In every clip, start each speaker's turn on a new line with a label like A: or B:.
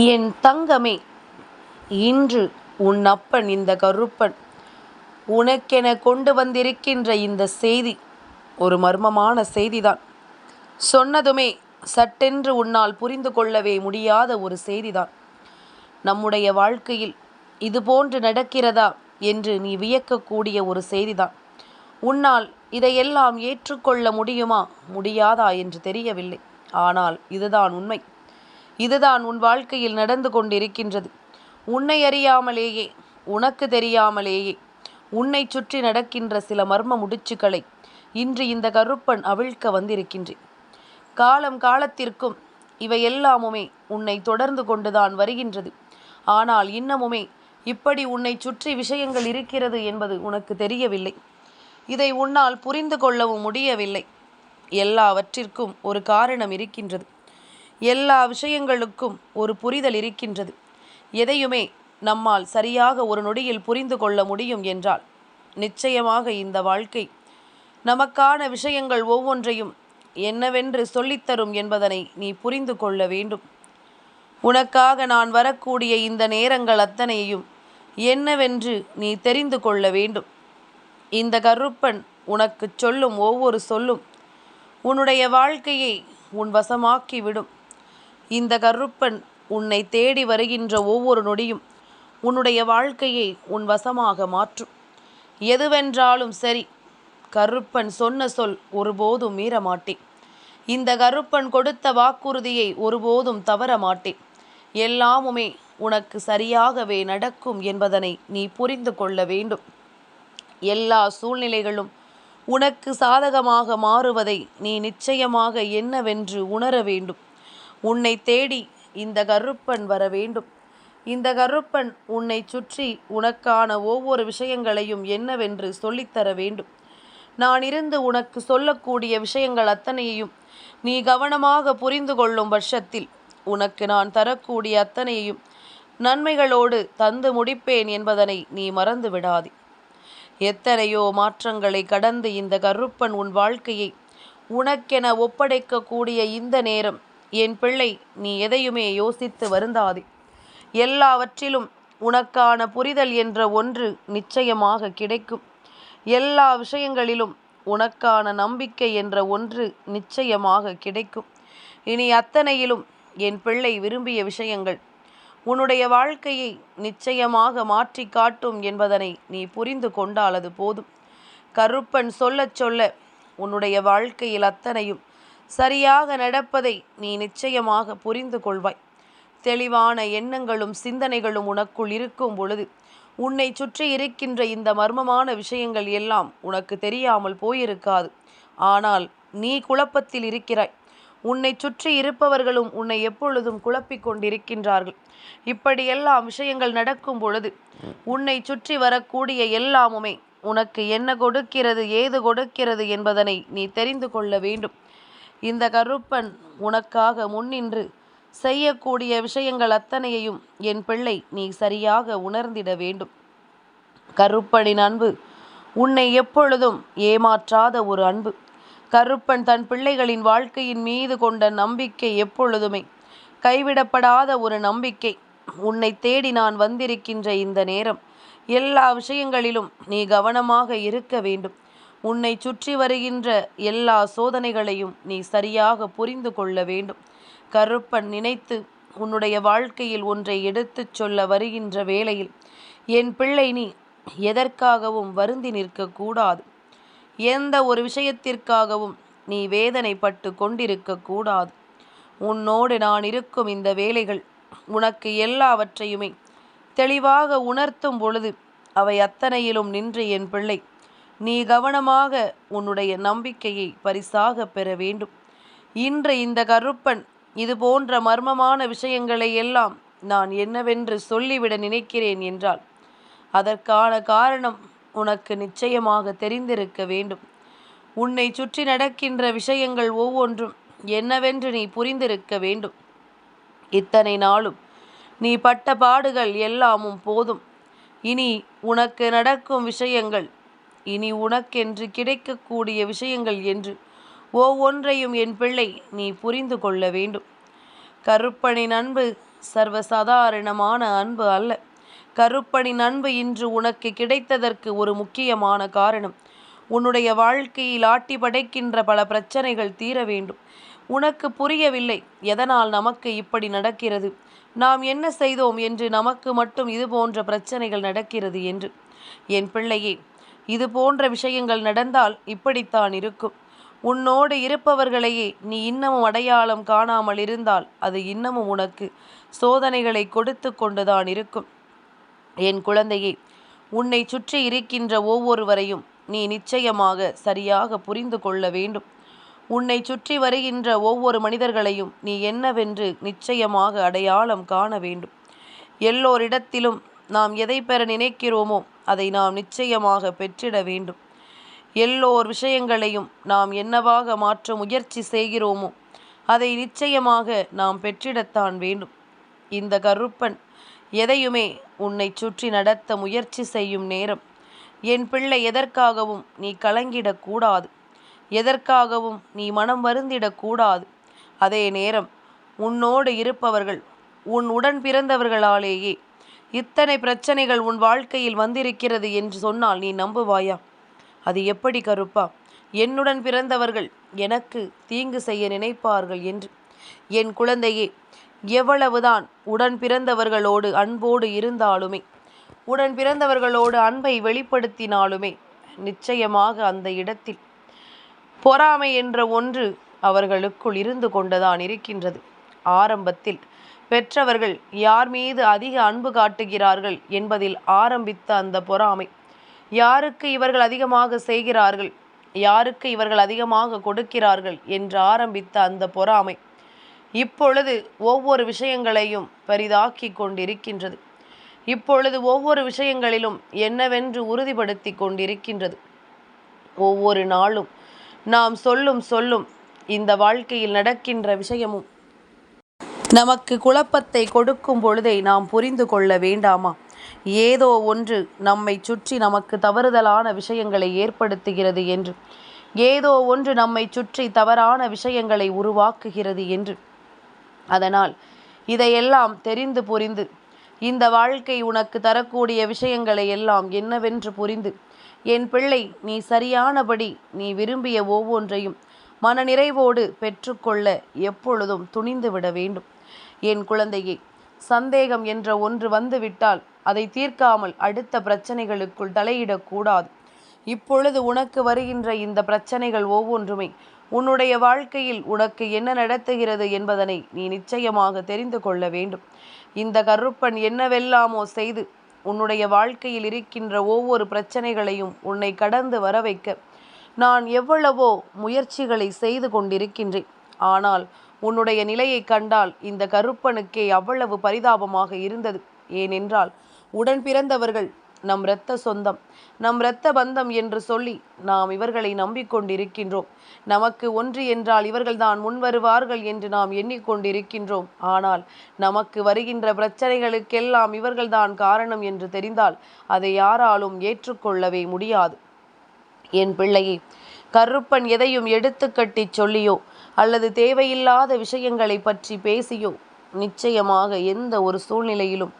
A: என் தங்கமே இன்று உன் அப்பன் இந்த கருப்பன். உனக்கென கொண்டு வந்திருக்கின்ற இந்த செய்தி ஒரு மர்மமான செய்திதான். சொன்னதுமே சட்டென்று உன்னால் புரிந்து கொள்ளவே முடியாத ஒரு செய்திதான். நம்முடைய வாழ்க்கையில் இது போன்று நடக்கிறதா என்று நீ வியக்கக்கூடிய ஒரு செய்திதான். உன்னால் இதையெல்லாம் ஏற்றுக்கொள்ள முடியுமா முடியாதா என்று தெரியவில்லை. ஆனால் இதுதான் உண்மை. இதுதான் உன் வாழ்க்கையில் நடந்து கொண்டிருக்கின்றது. உன்னை அறியாமலேயே உனக்கு தெரியாமலேயே உன்னை சுற்றி நடக்கின்ற சில மர்ம முடிச்சுக்களை இன்று இந்த கருப்பன் அவிழ்க்க வந்திருக்கின்றேன் காலம் காலத்திற்கும் இவை எல்லாமுமே உன்னை தொடர்ந்து கொண்டுதான் வருகின்றது. ஆனால் இன்னமுமே இப்படி உன்னை சுற்றி விஷயங்கள் இருக்கிறது என்பது உனக்கு தெரியவில்லை. இதை உன்னால் புரிந்து கொள்ளவும் முடியவில்லை. எல்லாவற்றிற்கும் ஒரு காரணம் இருக்கின்றது. எல்லா விஷயங்களுக்கும் ஒரு புரிதல் இருக்கின்றது. எதையுமே நம்மால் சரியாக ஒரு நொடியில் புரிந்து கொள்ள முடியும் என்றால் நிச்சயமாக இந்த வாழ்க்கை நமக்கான விஷயங்கள் ஒவ்வொன்றையும் என்னவென்று சொல்லித்தரும் என்பதனை நீ புரிந்து கொள்ள வேண்டும். உனக்காக நான் வரக்கூடிய இந்த நேரங்கள் அத்தனையையும் என்னவென்று நீ தெரிந்து கொள்ள வேண்டும். இந்த கருப்பன் உனக்கு சொல்லும் ஒவ்வொரு சொல்லும் உன்னுடைய வாழ்க்கையை உன் வசமாக்கிவிடும். இந்த கருப்பன் உன்னை தேடி வருகின்ற ஒவ்வொரு நொடியும் உன்னுடைய வாழ்க்கையை உன் வசமாக மாற்றும். எதுவென்றாலும் சரி கருப்பன் சொன்ன சொல் ஒருபோதும் மீறமாட்டேன் இந்த கருப்பன் கொடுத்த வாக்குறுதியை ஒருபோதும் தவற மாட்டேன் எல்லாமுமே உனக்கு சரியாகவே நடக்கும் என்பதனை நீ புரிந்து கொள்ள வேண்டும். எல்லா சூழ்நிலைகளும் உனக்கு சாதகமாக மாறுவதை நீ நிச்சயமாக என்னவென்று உணர வேண்டும். உன்னை தேடி இந்த கருப்பன் வர வேண்டும். இந்த கருப்பன் உன்னை சுற்றி உனக்கான ஒவ்வொரு விஷயங்களையும் என்னவென்று சொல்லித்தர வேண்டும். நான் இருந்து உனக்கு சொல்லக்கூடிய விஷயங்கள் அத்தனையையும் நீ கவனமாக புரிந்து கொள்ளும் பட்சத்தில் உனக்கு நான் தரக்கூடிய அத்தனையையும் நன்மைகளோடு தந்து முடிப்பேன் என்பதனை நீ மறந்து விடாதே. எத்தனையோ மாற்றங்களை கடந்து இந்த கருப்பன் உன் வாழ்க்கையை உனக்கென ஒப்படைக்கக்கூடிய இந்த நேரம் என் பிள்ளை நீ எதையுமே யோசித்து வருந்தாதே. எல்லாவற்றிலும் உனக்கான புரிதல் என்ற ஒன்று நிச்சயமாக கிடைக்கும். எல்லா விஷயங்களிலும் உனக்கான நம்பிக்கை என்ற ஒன்று நிச்சயமாக கிடைக்கும். இனி அத்தனையிலும் என் பிள்ளை விரும்பிய விஷயங்கள். உன்னுடைய வாழ்க்கையை நிச்சயமாக மாற்றி காட்டும் என்பதனை நீ புரிந்து கொண்டால் அது போதும். கருப்பன் சொல்லச் சொல்ல உன்னுடைய வாழ்க்கையில் அத்தனையும் சரியாக நடப்பதை நீ நிச்சயமாக புரிந்து கொள்வாய். தெளிவான எண்ணங்களும் சிந்தனைகளும் உனக்குள் இருக்கும் பொழுது உன்னை சுற்றி இருக்கின்ற இந்த மர்மமான விஷயங்கள் எல்லாம் உனக்கு தெரியாமல் போயிருக்காது. ஆனால் நீ குழப்பத்தில் இருக்கிறாய். உன்னை சுற்றி இருப்பவர்களும் உன்னை எப்பொழுதும் குழப்பிக் கொண்டிருக்கின்றார்கள். இப்படியெல்லாம் விஷயங்கள் நடக்கும் பொழுது உன்னை சுற்றி வரக்கூடிய எல்லாமுமே உனக்கு என்ன கொடுக்கிறது ஏது கொடுக்கிறது என்பதனை நீ தெரிந்து கொள்ள வேண்டும். இந்த கருப்பன் உனக்காக முன்னின்று செய்யக்கூடிய விஷயங்கள் அத்தனையையும் என் பிள்ளை நீ சரியாக உணர்ந்திட வேண்டும். கருப்பனின் அன்பு உன்னை எப்பொழுதும் ஏமாற்றாத ஒரு அன்பு. கருப்பன் தன் பிள்ளைகளின் வாழ்க்கையின் மீது கொண்ட நம்பிக்கை எப்பொழுதுமே கைவிடப்படாத ஒரு நம்பிக்கை. உன்னை தேடி நான் வந்திருக்கின்ற இந்த நேரம் எல்லா விஷயங்களிலும் நீ கவனமாக இருக்க வேண்டும். உன்னை சுற்றி வருகின்ற எல்லா சோதனைகளையும் நீ சரியாக புரிந்து கொள்ள வேண்டும். கருப்பன் நினைத்து உன்னுடைய வாழ்க்கையில் ஒன்றை எடுத்துச் சொல்ல வருகின்ற வேளையில் என் பிள்ளை நீ எதற்காகவும் வருந்தி நிற்கக்கூடாது எந்த ஒரு விஷயத்திற்காகவும் நீ வேதனைப்பட்டு கொண்டிருக்கக்கூடாது உன்னோடு நான் இருக்கும் இந்த வேலைகள் உனக்கு எல்லாவற்றையுமே தெளிவாக உணர்த்தும் பொழுது அவை அத்தனையிலும் நின்று என் பிள்ளை நீ கவனமாக உன்னுடைய நம்பிக்கையை பரிசாக பெற வேண்டும். இன்று இந்த கருப்பன் இது போன்ற மர்மமான விஷயங்களை எல்லாம் நான் என்னவென்று சொல்லிவிட நினைக்கிறேன் என்றால் அதற்கான காரணம் உனக்கு நிச்சயமாக தெரிந்திருக்க வேண்டும். உன்னை சுற்றி நடக்கின்ற விஷயங்கள் ஒவ்வொன்றும் என்னவென்று நீ புரிந்திருக்க வேண்டும். இத்தனை நாளும் நீ பட்ட பாடுகள் எல்லாமும் போதும். இனி உனக்கு நடக்கும் விஷயங்கள் இனி உனக்கென்று கிடைக்கக்கூடிய விஷயங்கள் என்று. ஒவ்வொன்றையும் என் பிள்ளை நீ புரிந்து கொள்ள வேண்டும். கருப்பனின் அன்பு சர்வசாதாரணமான அன்பு அல்ல. கருப்பனின் அன்பு இன்று உனக்கு கிடைத்ததற்கு ஒரு முக்கியமான காரணம். உன்னுடைய வாழ்க்கையில் ஆட்டி படைக்கின்ற பல பிரச்சனைகள் தீர வேண்டும். உனக்கு புரியவில்லை எதனால் நமக்கு இப்படி நடக்கிறது? நாம் என்ன செய்தோம் என்று நமக்கு மட்டும் இது போன்ற பிரச்சனைகள் நடக்கிறது என்று. என் பிள்ளையே இது போன்ற விஷயங்கள் நடந்தால் இப்படித்தான் இருக்கும். உன்னோடு இருப்பவர்களையே நீ இன்னமும் அடையாளம் காணாமல் இருந்தால் அது இன்னமும் உனக்கு சோதனைகளை கொடுத்து கொண்டுதான் இருக்கும். என் குழந்தையே உன்னை சுற்றி இருக்கின்ற ஒவ்வொருவரையும் நீ நிச்சயமாக சரியாக புரிந்து கொள்ள வேண்டும். உன்னை சுற்றி வருகின்ற ஒவ்வொரு மனிதர்களையும் நீ என்னவென்று நிச்சயமாக அடையாளம் காண வேண்டும். எல்லோரிடத்திலும் நாம் எதை பெற நினைக்கிறோமோ அதை நாம் நிச்சயமாக பெற்றிட வேண்டும். எல்லோர் விஷயங்களையும் நாம் என்னவாக மாற்ற முயற்சி செய்கிறோமோ அதை நிச்சயமாக நாம் பெற்றிடத்தான் வேண்டும். இந்த கருப்பன் எதையுமே உன்னை சுற்றி நடத்த முயற்சி செய்யும் நேரம் என் பிள்ளை எதற்காகவும் நீ கலங்கிடக்கூடாது எதற்காகவும் நீ மனம் வருந்திடக்கூடாது அதே நேரம் உன்னோடு இருப்பவர்கள் உன் உடன் பிறந்தவர்களாலேயே இத்தனை பிரச்சனைகள் உன் வாழ்க்கையில் வந்திருக்கிறது என்று சொன்னால் நீ நம்புவாயா? அது எப்படி கருப்பா? என்னுடன் பிறந்தவர்கள் எனக்கு தீங்கு செய்ய நினைப்பார்கள் என்று. என் குழந்தையே எவ்வளவுதான் உடன் பிறந்தவர்களோடு அன்போடு இருந்தாலுமே உடன் பிறந்தவர்களோடு அன்பை வெளிப்படுத்தினாலுமே நிச்சயமாக அந்த இடத்தில் பொறாமை என்ற ஒன்று அவர்களுக்குள் இருந்து கொண்டுதான் இருக்கின்றது. ஆரம்பத்தில் பெற்றவர்கள் யார் மீது அதிக அன்பு காட்டுகிறார்கள் என்பதில் ஆரம்பித்த அந்த பொறாமை. யாருக்கு இவர்கள் அதிகமாக செய்கிறார்கள்? யாருக்கு இவர்கள் அதிகமாக கொடுக்கிறார்கள் என்று ஆரம்பித்த அந்த பொறாமை. இப்பொழுது ஒவ்வொரு விஷயங்களையும் பெரிதாக்கி கொண்டிருக்கின்றது. இப்பொழுது ஒவ்வொரு விஷயங்களிலும் என்னவென்று உறுதிப்படுத்தி கொண்டிருக்கின்றது. ஒவ்வொரு நாளும் நாம் சொல்லும் சொல்லும் இந்த வாழ்க்கையில் நடக்கின்ற விஷயமும் நமக்கு குழப்பத்தை கொடுக்கும் பொழுதை நாம் புரிந்து கொள்ள வேண்டாமா? ஏதோ ஒன்று நம்மை சுற்றி நமக்கு தவறுதலான விஷயங்களை ஏற்படுத்துகிறது என்று. ஏதோ ஒன்று நம்மை சுற்றி தவறான விஷயங்களை உருவாக்குகிறது என்று. அதனால் இதையெல்லாம் தெரிந்து புரிந்து இந்த வாழ்க்கை உனக்கு தரக்கூடிய விஷயங்களை எல்லாம் என்னவென்று புரிந்து என் பிள்ளை நீ சரியானபடி நீ விரும்பிய ஒவ்வொன்றையும் மனநிறைவோடு பெற்றுக்கொள்ள எப்பொழுதும் துணிந்து விட வேண்டும். என் குழந்தையே சந்தேகம் என்ற ஒன்று வந்துவிட்டால் அதை தீர்க்காமல் அடுத்த பிரச்சனைகளுக்குள் தலையிடக்கூடாது இப்பொழுது உனக்கு வருகின்ற இந்த பிரச்சனைகள் ஒவ்வொன்றுமே உன்னுடைய வாழ்க்கையில் உனக்கு என்ன நடத்துகிறது என்பதனை நீ நிச்சயமாக தெரிந்து கொள்ள வேண்டும். இந்த கருப்பன் என்னவெல்லாமோ செய்து உன்னுடைய வாழ்க்கையில் இருக்கின்ற ஒவ்வொரு பிரச்சனைகளையும் உன்னை கடந்து வர வைக்க நான் எவ்வளவோ முயற்சிகளை செய்து கொண்டிருக்கின்றேன். ஆனால் உன்னுடைய நிலையை கண்டால் இந்த கருப்பனுக்கே அவ்வளவு பரிதாபமாக இருந்தது. ஏனென்றால் உடன் பிறந்தவர்கள் நம் இரத்த சொந்தம் நம் இரத்த பந்தம் என்று சொல்லி நாம் இவர்களை நம்பிக்கொண்டிருக்கின்றோம். நமக்கு ஒன்று என்றால் இவர்கள்தான் முன்வருவார்கள் என்று நாம் எண்ணிக்கொண்டிருக்கின்றோம். ஆனால் நமக்கு வருகின்ற பிரச்சனைகளுக்கெல்லாம் இவர்கள்தான் காரணம் என்று தெரிந்தால் அதை யாராலும் ஏற்றுக்கொள்ளவே முடியாது. என் பிள்ளையே கருப்பன் எதையும் எடுத்து கட்டி சொல்லியோ அல்லது தேவையில்லாத விஷயங்களை பற்றி பேசியோ நிச்சயமாக எந்த ஒரு சூழ்நிலையிலும்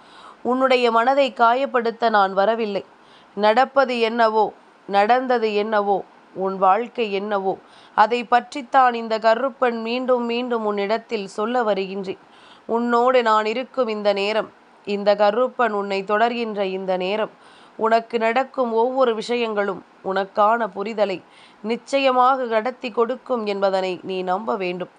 A: உன்னுடைய மனதை காயப்படுத்த நான் வரவில்லை. நடப்பது என்னவோ நடந்தது என்னவோ உன் வாழ்க்கை என்னவோ அதை பற்றித்தான் இந்த கருப்பன் மீண்டும் மீண்டும் உன்னிடத்தில் சொல்ல வருகின்றேன். உன்னோடு நான் இருக்கும் இந்த நேரம் இந்த கருப்பன் உன்னை தொடர்கின்ற இந்த நேரம் உனக்கு நடக்கும் ஒவ்வொரு விஷயங்களும் உனக்கான புரிதலை நிச்சயமாக நடத்தி கொடுக்கும் என்பதனை நீ நம்ப வேண்டும்.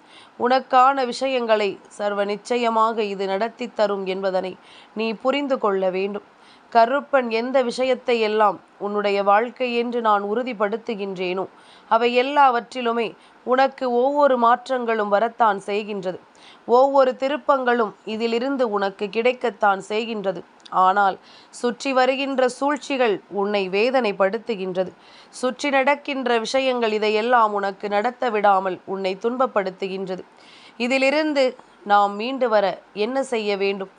A: உனக்கான விஷயங்களை சர்வ நிச்சயமாக இது நடத்தி தரும் என்பதனை நீ புரிந்து கொள்ள வேண்டும். கருப்பன் எந்த விஷயத்தை எல்லாம் உன்னுடைய வாழ்க்கை என்று நான் உறுதிப்படுத்துகின்றேனோ அவை எல்லாவற்றிலுமே உனக்கு ஒவ்வொரு மாற்றங்களும் வரத்தான் செய்கின்றது. ஒவ்வொரு திருப்பங்களும் இதிலிருந்து உனக்கு கிடைக்கத்தான் செய்கின்றது. ஆனால் சுற்றி வருகின்ற சூழ்ச்சிகள் உன்னை வேதனைப்படுத்துகின்றது. சுற்றி நடக்கின்ற விஷயங்கள் இதையெல்லாம் உனக்கு நடத்த விடாமல் உன்னை துன்பப்படுத்துகின்றது. இதிலிருந்து நாம் மீண்டு வர என்ன செய்ய வேண்டும்?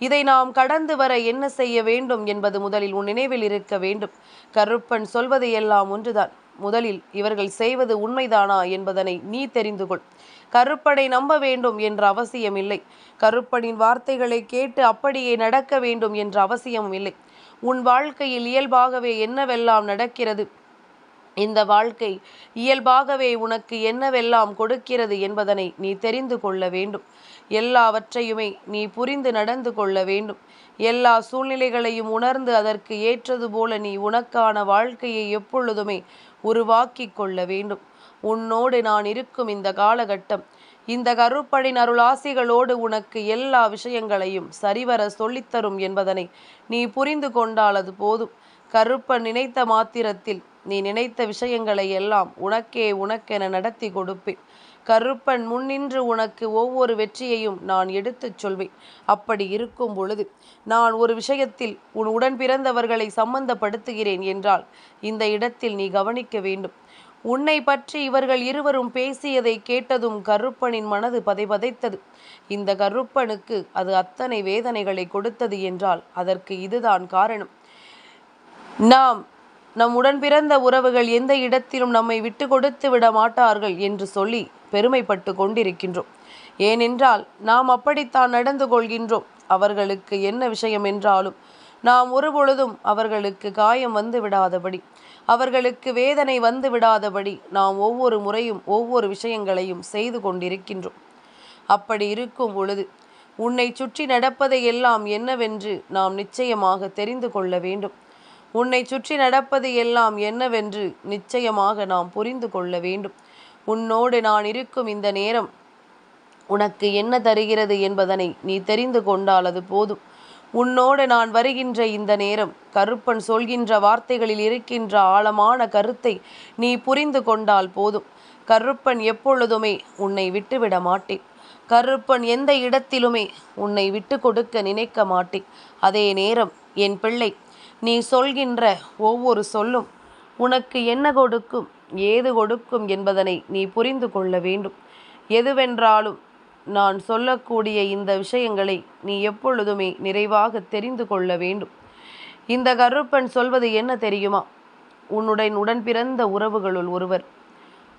A: இதை நாம் கடந்து வர என்ன செய்ய வேண்டும் என்பது முதலில் உன் நினைவில் இருக்க வேண்டும். கருப்பன் சொல்வது எல்லாம் ஒன்றுதான். முதலில் இவர்கள் செய்வது உண்மைதானா என்பதனை நீ தெரிந்து கொள். கருப்பனை நம்ப வேண்டும் என்ற அவசியமில்லை. கருப்பனின் வார்த்தைகளை கேட்டு அப்படியே நடக்க வேண்டும் என்ற அவசியமும் இல்லை. உன் வாழ்க்கையில் இயல்பாகவே என்னவெல்லாம் நடக்கிறது? இந்த வாழ்க்கை இயல்பாகவே உனக்கு என்னவெல்லாம் கொடுக்கிறது என்பதனை நீ தெரிந்து கொள்ள வேண்டும். எல்லாவற்றையுமே நீ புரிந்து நடந்து கொள்ள வேண்டும். எல்லா சூழ்நிலைகளையும் உணர்ந்து அதற்கு ஏற்றது போல நீ உனக்கான வாழ்க்கையை எப்பொழுதுமே உருவாக்கி கொள்ள வேண்டும். உன்னோடு நான் இருக்கும் இந்த காலகட்டம். இந்த கருப்படின் அருளாசிகளோடு உனக்கு எல்லா விஷயங்களையும் சரிவர சொல்லித்தரும் என்பதனை நீ புரிந்து கொண்டால் அது போதும். கருப்பன் நினைத்த மாத்திரத்தில் நீ நினைத்த விஷயங்களை எல்லாம் உனக்கே உனக்கென நடத்தி கொடுப்பேன். கருப்பன் முன்னின்று உனக்கு ஒவ்வொரு வெற்றியையும் நான் எடுத்துச் சொல்வேன். அப்படி இருக்கும் பொழுது நான் ஒரு விஷயத்தில் உன் உடன் பிறந்தவர்களை சம்பந்தப்படுத்துகிறேன் என்றால் இந்த இடத்தில் நீ கவனிக்க வேண்டும். உன்னை பற்றி இவர்கள் இருவரும் பேசியதை கேட்டதும் கருப்பனின் மனது பதைபதைத்தது. இந்த கருப்பனுக்கு அது அத்தனை வேதனைகளை கொடுத்தது என்றால் அதற்கு இதுதான் காரணம். நாம் நம் உடன் பிறந்த உறவுகள் எந்த இடத்திலும் நம்மை விட்டு கொடுத்து விட மாட்டார்கள் என்று சொல்லி பெருமைப்பட்டு கொண்டிருக்கின்றோம். ஏனென்றால் நாம் அப்படித்தான் நடந்து கொள்கின்றோம். அவர்களுக்கு என்ன விஷயம் என்றாலும் நாம் ஒருபொழுதும் அவர்களுக்கு காயம் வந்து விடாதபடி. அவர்களுக்கு வேதனை வந்து விடாதபடி நாம் ஒவ்வொரு முறையும் ஒவ்வொரு விஷயங்களையும் செய்து கொண்டிருக்கின்றோம். அப்படி இருக்கும் பொழுது உன்னை சுற்றி நடப்பதை எல்லாம் என்னவென்று நாம் நிச்சயமாக தெரிந்து கொள்ள வேண்டும். உன்னை சுற்றி நடப்பது எல்லாம் என்னவென்று நிச்சயமாக நாம் புரிந்து கொள்ள வேண்டும். உன்னோடு நான் இருக்கும் இந்த நேரம் உனக்கு என்ன தருகிறது என்பதனை நீ தெரிந்து கொண்டால் அது போதும். உன்னோடு நான் வருகின்ற இந்த நேரம் கருப்பன் சொல்கின்ற வார்த்தைகளில் இருக்கின்ற ஆழமான கருத்தை நீ புரிந்து கொண்டால் போதும். கருப்பன் எப்பொழுதுமே உன்னை விட்டுவிட மாட்டேன். கருப்பன் எந்த இடத்திலுமே உன்னை விட்டு கொடுக்க நினைக்க மாட்டேன். அதே நேரம் என் பிள்ளை நீ சொல்கின்ற ஒவ்வொரு சொல்லும் உனக்கு என்ன கொடுக்கும் ஏது கொடுக்கும் என்பதனை நீ புரிந்து கொள்ள வேண்டும். எதுவென்றாலும் நான் சொல்லக்கூடிய இந்த விஷயங்களை நீ எப்பொழுதுமே நிறைவாக தெரிந்து கொள்ள வேண்டும். இந்த கருப்பன் சொல்வது என்ன தெரியுமா? உன்னுடன் உடன் பிறந்த உறவுகளுள் ஒருவர்.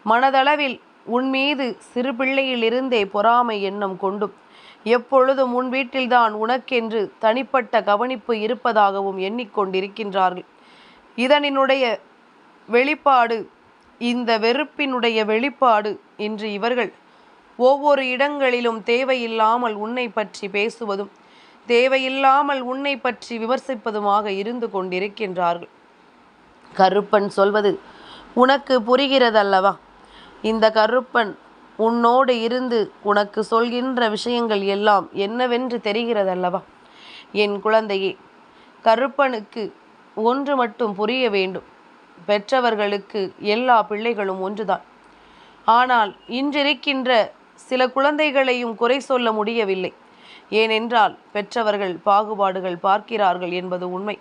A: மனதளவில் உன் மீது சிறு பிள்ளையிலிருந்தே பொறாமை எண்ணம் கொண்டும் எப்பொழுதும் உன் வீட்டில்தான் உனக்கென்று தனிப்பட்ட கவனிப்பு இருப்பதாகவும் எண்ணிக்கொண்டிருக்கின்றார்கள். இதனினுடைய வெளிப்பாடு இந்த வெறுப்பினுடைய வெளிப்பாடு இன்று இவர்கள் ஒவ்வொரு இடங்களிலும் தேவையில்லாமல் உன்னை பற்றி பேசுவதும் தேவையில்லாமல் உன்னை பற்றி விமர்சிப்பதுமாக இருந்து கொண்டிருக்கின்றார்கள். கருப்பன் சொல்வது உனக்கு புரிகிறதல்லவா? இந்த கருப்பன் உன்னோடு இருந்து உனக்கு சொல்கின்ற விஷயங்கள் எல்லாம் என்னவென்று தெரிகிறதல்லவா? என் குழந்தையே கருப்பனுக்கு ஒன்று மட்டும் புரிய வேண்டும். பெற்றவர்களுக்கு எல்லா பிள்ளைகளும் ஒன்றுதான். ஆனால் இன்றிருக்கின்ற சில குழந்தைகளையும் குறை சொல்ல முடியவில்லை. ஏனென்றால் பெற்றவர்கள் பாகுபாடுகள் பார்க்கிறார்கள் என்பது உண்மை.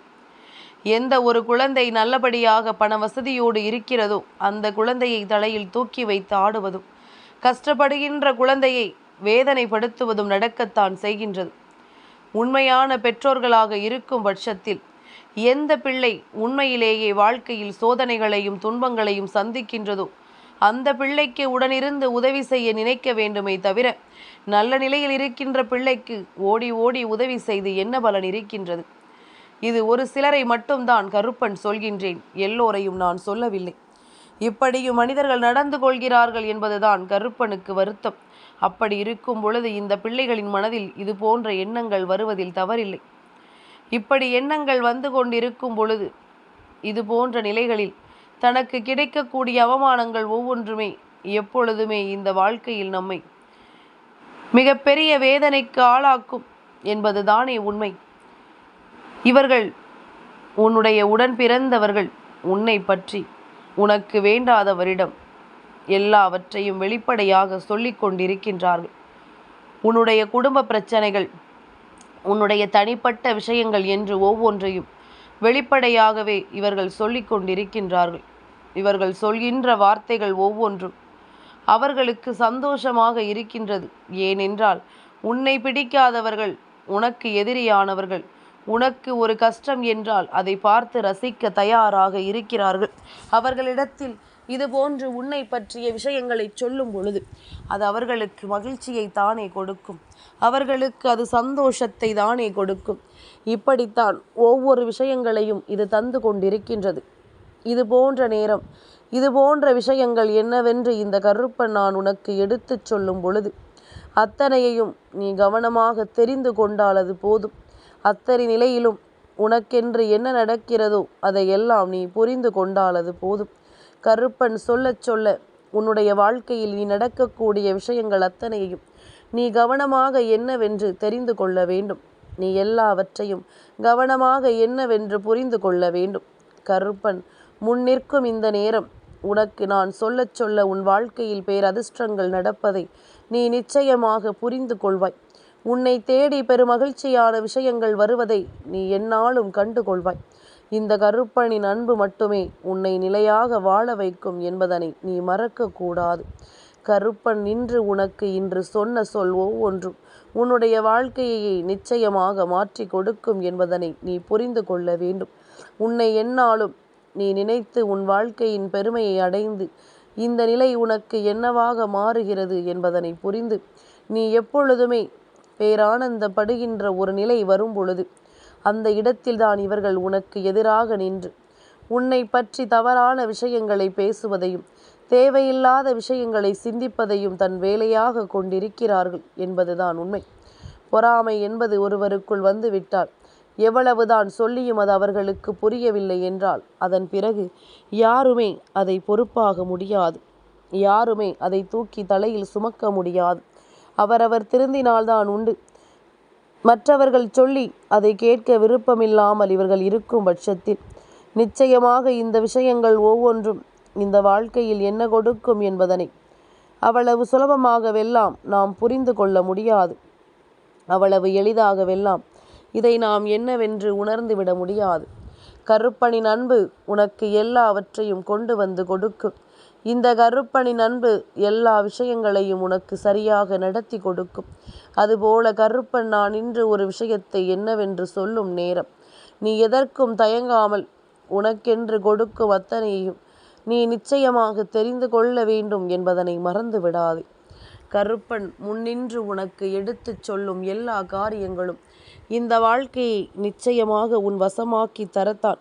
A: எந்த ஒரு குழந்தை நல்லபடியாக பண வசதியோடு இருக்கிறதோ அந்த குழந்தையை தலையில் தூக்கி வைத்து ஆடுவதும் கஷ்டப்படுகின்ற குழந்தையை வேதனைப்படுத்துவதும் நடக்கத்தான் செய்கின்றது. உண்மையான பெற்றோர்களாக இருக்கும் பட்சத்தில் எந்த பிள்ளை உண்மையிலேயே வாழ்க்கையில் சோதனைகளையும் துன்பங்களையும் சந்திக்கின்றதோ அந்த பிள்ளைக்கு உடனிருந்து உதவி செய்ய நினைக்க வேண்டுமே தவிர நல்ல நிலையில் இருக்கின்ற பிள்ளைக்கு ஓடி ஓடி உதவி செய்து என்ன பலன் இருக்கின்றது? இது ஒரு சிலரை மட்டும்தான் கருப்பன் சொல்கின்றேன். எல்லோரையும் நான் சொல்லவில்லை. இப்படியும் மனிதர்கள் நடந்து கொள்கிறார்கள் என்பதுதான் கருப்பனுக்கு வருத்தம். அப்படி இருக்கும் பொழுது இந்த பிள்ளைகளின் மனதில் இது போன்ற எண்ணங்கள் வருவதில் தவறில்லை. இப்படி எண்ணங்கள் வந்து கொண்டிருக்கும் பொழுது இது போன்ற நிலைகளில் தனக்கு கிடைக்கக்கூடிய அவமானங்கள் ஒவ்வொன்றுமே எப்பொழுதுமே இந்த வாழ்க்கையில் நம்மை மிகப்பெரிய வேதனைக்கு ஆளாக்கும் என்பது தானே உண்மை. இவர்கள் உன்னுடைய உடன் பிறந்தவர்கள் உன்னை பற்றி உனக்கு வேண்டாதவரிடம் எல்லாவற்றையும் வெளிப்படையாக சொல்லிக் கொண்டிருக்கின்றார்கள். உன்னுடைய குடும்ப பிரச்சனைகள் உன்னுடைய தனிப்பட்ட விஷயங்கள் என்று ஒவ்வொன்றையும் வெளிப்படையாகவே இவர்கள் சொல்லிக் கொண்டிருக்கின்றார்கள். இவர்கள் சொல்கின்ற வார்த்தைகள் ஒவ்வொன்றும் அவர்களுக்கு சந்தோஷமாக இருக்கின்றது. ஏனென்றால் உன்னை பிடிக்காதவர்கள் உனக்கு எதிரியானவர்கள் உனக்கு ஒரு கஷ்டம் என்றால் அதை பார்த்து ரசிக்க தயாராக இருக்கிறார்கள். அவர்களிடத்தில் இது போன்று உன்னை பற்றிய விஷயங்களை சொல்லும் பொழுது அது அவர்களுக்கு மகிழ்ச்சியை தானே கொடுக்கும். அவர்களுக்கு அது சந்தோஷத்தை தானே கொடுக்கும். இப்படித்தான் ஒவ்வொரு விஷயங்களையும் இது தந்து கொண்டிருக்கின்றது. இது போன்ற நேரம் இது போன்ற விஷயங்கள் என்னவென்று இந்த கருப்பன் நான் உனக்கு எடுத்துச் சொல்லும் பொழுது அத்தனையையும் நீ கவனமாக தெரிந்து கொண்டால் அது போதும். அத்தனை நிலையிலும் உனக்கென்று என்ன நடக்கிறதோ அதையெல்லாம் நீ புரிந்து கொண்டால் அது போதும். கருப்பன் சொல்லச் சொல்ல உன்னுடைய வாழ்க்கையில் நீ நடக்கக்கூடிய விஷயங்கள் அத்தனையையும் நீ கவனமாக என்னவென்று தெரிந்து கொள்ள வேண்டும். நீ எல்லாவற்றையும் கவனமாக என்னவென்று புரிந்து கொள்ள வேண்டும். கருப்பன் முன்னிற்கும் இந்த நேரம். உனக்கு நான் சொல்லச் சொல்ல உன் வாழ்க்கையில் பேரதிர்ஷ்டங்கள் நடப்பதை நீ நிச்சயமாக புரிந்து கொள்வாய். உன்னை தேடி பெருமகிழ்ச்சியான விஷயங்கள் வருவதை நீ என்னாலும் கண்டு கொள்வாய் இந்த கருப்பனின் அன்பு மட்டுமே உன்னை நிலையாக வாழ வைக்கும் என்பதனை நீ மறக்கக்கூடாது. கருப்பன் நின்று உனக்கு இன்று சொன்ன சொல் ஒவ்வொன்றும் உன்னுடைய வாழ்க்கையை நிச்சயமாக மாற்றி கொடுக்கும் என்பதனை நீ புரிந்து கொள்ள வேண்டும். உன்னை என்னாலும் நீ நினைத்து உன் வாழ்க்கையின் பெருமையை அடைந்து இந்த நிலை உனக்கு என்னவாக மாறுகிறது என்பதனை புரிந்து நீ எப்பொழுதுமே பேரானந்தப்படுகின்ற ஒரு நிலை வரும் பொழுது அந்த இடத்தில்தான் இவர்கள் உனக்கு எதிராக நின்று உன்னை பற்றி தவறான விஷயங்களை பேசுவதையும் தேவையில்லாத விஷயங்களை சிந்திப்பதையும் தன் வேலையாக கொண்டிருக்கிறார்கள் என்பதுதான் உண்மை. பொறாமை என்பது ஒருவருக்குள் வந்துவிட்டால் எவ்வளவுதான் சொல்லியும் அது அவர்களுக்கு புரியவில்லை என்றால் அதன் பிறகு யாருமே அதை பொறுப்பாக முடியாது. யாருமே அதை தூக்கி தலையில் சுமக்க முடியாது. அவரவர் திருந்தினால்தான் உண்டு. மற்றவர்கள் சொல்லி அதை கேட்க விருப்பமில்லாமல் இவர்கள் இருக்கும் பட்சத்தில் நிச்சயமாக இந்த விஷயங்கள் ஒவ்வொன்றும் இந்த வாழ்க்கையில் என்ன கொடுக்கும் என்பதனை அவ்வளவு சுலபமாகவெல்லாம் நாம் புரிந்து கொள்ள முடியாது. அவ்வளவு எளிதாகவெல்லாம் இதை நாம் என்னவென்று உணர்ந்துவிட முடியாது. கருப்பனின் அன்பு உனக்கு எல்லாவற்றையும் கொண்டு வந்து கொடுக்கும். இந்த கருப்பனின் அன்பு எல்லா விஷயங்களையும் உனக்கு சரியாக நடத்தி கொடுக்கும். அதுபோல கருப்பன் நான் இன்று ஒரு விஷயத்தை என்னவென்று சொல்லும் நேரம். நீ எதற்கும் தயங்காமல் உனக்கென்று கொடுக்கும் அத்தனையையும் நீ நிச்சயமாக தெரிந்து கொள்ள வேண்டும் என்பதனை மறந்து விடாதே கருப்பன் முன்னின்று உனக்கு எடுத்துச் சொல்லும் எல்லா காரியங்களும் இந்த வாழ்க்கையை நிச்சயமாக உன் வசமாக்கி தரத்தான்.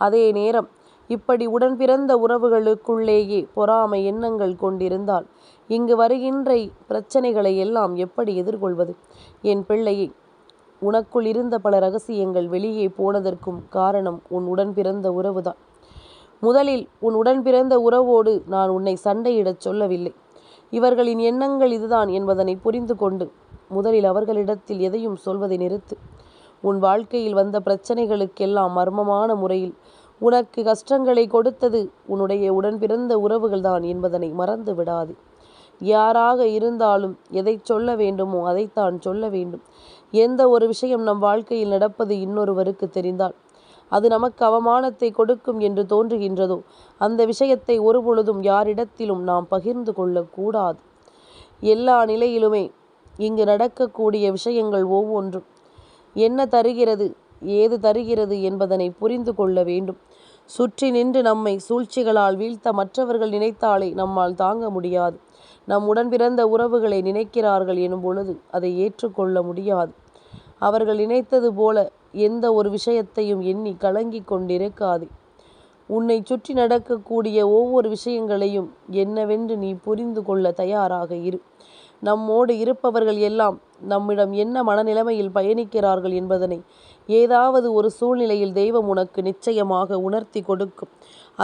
A: அதே நேரம் இப்படி உடன் பிறந்த உறவுகளுக்குள்ளேயே பொறாமை எண்ணங்கள் கொண்டிருந்தால் இங்கு வருகின்ற பிரச்சனைகளை எல்லாம் எப்படி எதிர்கொள்வது? என் பிள்ளையை உனக்குள் இருந்த பல ரகசியங்கள் வெளியே போனதற்கும் காரணம் உன் உடன் பிறந்த உறவுதான். முதலில் உன் உடன் பிறந்த உறவோடு நான் உன்னை சண்டையிடச் சொல்லவில்லை. இவர்களின் எண்ணங்கள் இதுதான் என்பதனை புரிந்து கொண்டு முதலில் அவர்களிடத்தில் எதையும் சொல்வதை நிறுத்து. உன் வாழ்க்கையில் வந்த பிரச்சனைகளுக்கெல்லாம் மர்மமான முறையில் உனக்கு கஷ்டங்களை கொடுத்தது உன்னுடைய உடன் பிறந்த உறவுகள்தான் என்பதனை மறந்து விடாது. யாராக இருந்தாலும் எதை சொல்ல வேண்டுமோ அதைத்தான் சொல்ல வேண்டும். எந்த ஒரு விஷயம் நம் வாழ்க்கையில் நடப்பது இன்னொருவருக்கு தெரிந்தால் அது நமக்கு அவமானத்தை கொடுக்கும் என்று தோன்றுகின்றதோ அந்த விஷயத்தை ஒருபொழுதும் யாரிடத்திலும் நாம் பகிர்ந்து கொள்ளக்கூடாது. எல்லா நிலையிலுமே இங்கு நடக்கக்கூடிய விஷயங்கள் ஒவ்வொன்றும். என்ன தருகிறது ஏது தருகிறது என்பதனை புரிந்து கொள்ள வேண்டும். சுற்றி நின்று நம்மை சூழ்ச்சிகளால் வீழ்த்த மற்றவர்கள் நினைத்தாலே நம்மால் தாங்க முடியாது. நம் உடன் பிறந்த உறவுகளை நினைக்கிறார்கள் எனும் பொழுது அதை ஏற்றுக்கொள்ள முடியாது. அவர்கள் நினைத்தது போல எந்த ஒரு விஷயத்தையும் எண்ணி கலங்கி கொண்டிருக்காதே. உன்னை சுற்றி நடக்கக்கூடிய ஒவ்வொரு விஷயங்களையும் என்னவென்று நீ புரிந்து கொள்ள தயாராக இரு. நம்மோடு இருப்பவர்கள் எல்லாம் நம்மிடம் என்ன மனநிலைமையில் பயணிக்கிறார்கள் என்பதனை ஏதாவது ஒரு சூழ்நிலையில் தெய்வம் உனக்கு நிச்சயமாக உணர்த்தி கொடுக்கும்.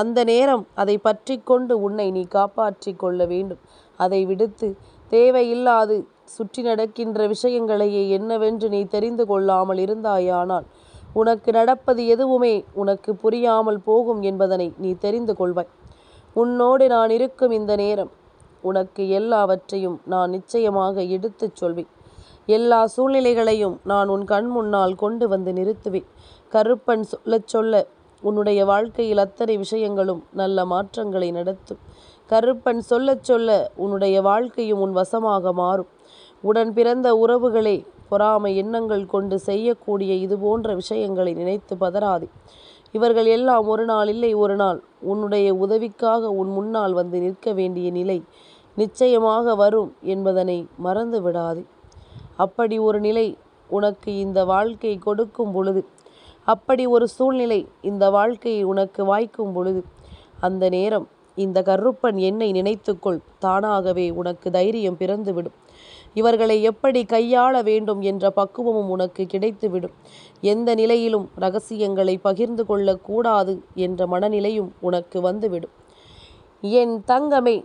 A: அந்த நேரம் அதை பற்றி கொண்டு உன்னை நீ காப்பாற்றி கொள்ள வேண்டும். அதை விடுத்து தேவையில்லாது சுற்றி நடக்கின்ற விஷயங்களையே என்னவென்று நீ தெரிந்து கொள்ளாமல் இருந்தாயானால் உனக்கு நடப்பது எதுவுமே உனக்கு புரியாமல் போகும் என்பதனை நீ தெரிந்து கொள்வாய். உன்னோடு நான் இருக்கும் இந்த நேரம் உனக்கு எல்லாவற்றையும் நான் நிச்சயமாக எடுத்துச் சொல்வேன். எல்லா சூழ்நிலைகளையும் நான் உன் கண் முன்னால் கொண்டு வந்து நிறுத்துவேன். கருப்பன் சொல்லச் சொல்ல உன்னுடைய வாழ்க்கையில் அத்தனை விஷயங்களும் நல்ல மாற்றங்களை நடத்தும். கருப்பன் சொல்லச் சொல்ல உன்னுடைய வாழ்க்கையும் உன் வசமாக மாறும். உடன் பிறந்த உறவுகளே பொறாமை எண்ணங்கள் கொண்டு செய்யக்கூடிய இது போன்ற விஷயங்களை நினைத்து பதறாதே. இவர்கள் எல்லாம் ஒரு நாள் இல்லை ஒரு நாள். உன்னுடைய உதவிக்காக உன் முன்னால் வந்து நிற்க வேண்டிய நிலை நிச்சயமாக வரும் என்பதனை மறந்து விடாதே அப்படி ஒரு நிலை உனக்கு இந்த வாழ்க்கை கொடுக்கும் பொழுது அப்படி ஒரு சூழ்நிலை இந்த வாழ்க்கையை உனக்கு வாய்க்கும் பொழுது அந்த நேரம் இந்த கருப்பன் என்னை நினைத்துக்கொள் தானாகவே உனக்கு தைரியம் பிறந்துவிடும். இவர்களை எப்படி கையாள வேண்டும் என்ற பக்குவமும் உனக்கு கிடைத்துவிடும். எந்த நிலையிலும் ரகசியங்களை பகிர்ந்து கொள்ளக்கூடாது என்ற மனநிலையும் உனக்கு வந்துவிடும். என் தங்கமே